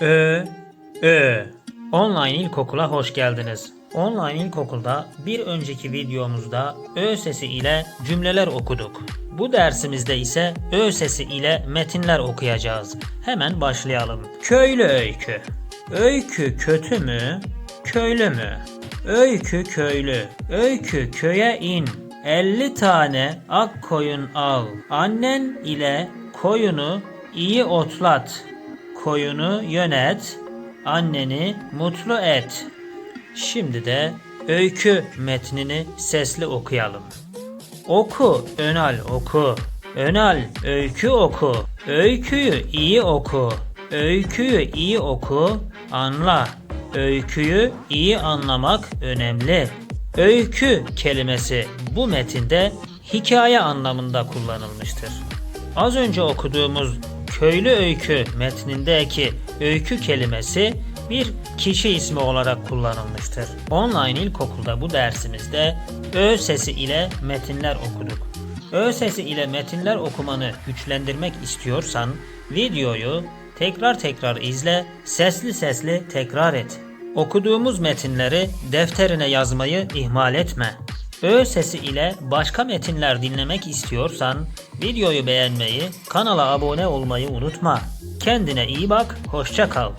Ö, Ö. Online ilkokula hoş geldiniz. Online ilkokulda bir önceki videomuzda Ö sesi ile cümleler okuduk. Bu dersimizde ise Ö sesi ile metinler okuyacağız. Hemen başlayalım. Köylü öykü. Öykü kötü mü? Köylü mü? Öykü köylü. Öykü köye in. 50 tane ak koyun al. Annen ile koyunu iyi otlat. Koyunu yönet. Anneni mutlu et. Şimdi de öykü metnini sesli okuyalım. Oku Önal oku. Önal öykü oku. Öyküyü iyi oku. Öyküyü iyi oku. Anla. Öyküyü iyi anlamak önemli. Öykü kelimesi bu metinde hikaye anlamında kullanılmıştır. Az önce okuduğumuz köylü öykü metnindeki öykü kelimesi bir kişi ismi olarak kullanılmıştır. Online ilkokulda bu dersimizde ö sesi ile metinler okuduk. Ö sesi ile metinler okumanı güçlendirmek istiyorsan videoyu tekrar tekrar izle, sesli sesli tekrar et. Okuduğumuz metinleri defterine yazmayı ihmal etme. Ö sesi ile başka metinler dinlemek istiyorsan videoyu beğenmeyi, kanala abone olmayı unutma. Kendine iyi bak, hoşça kal.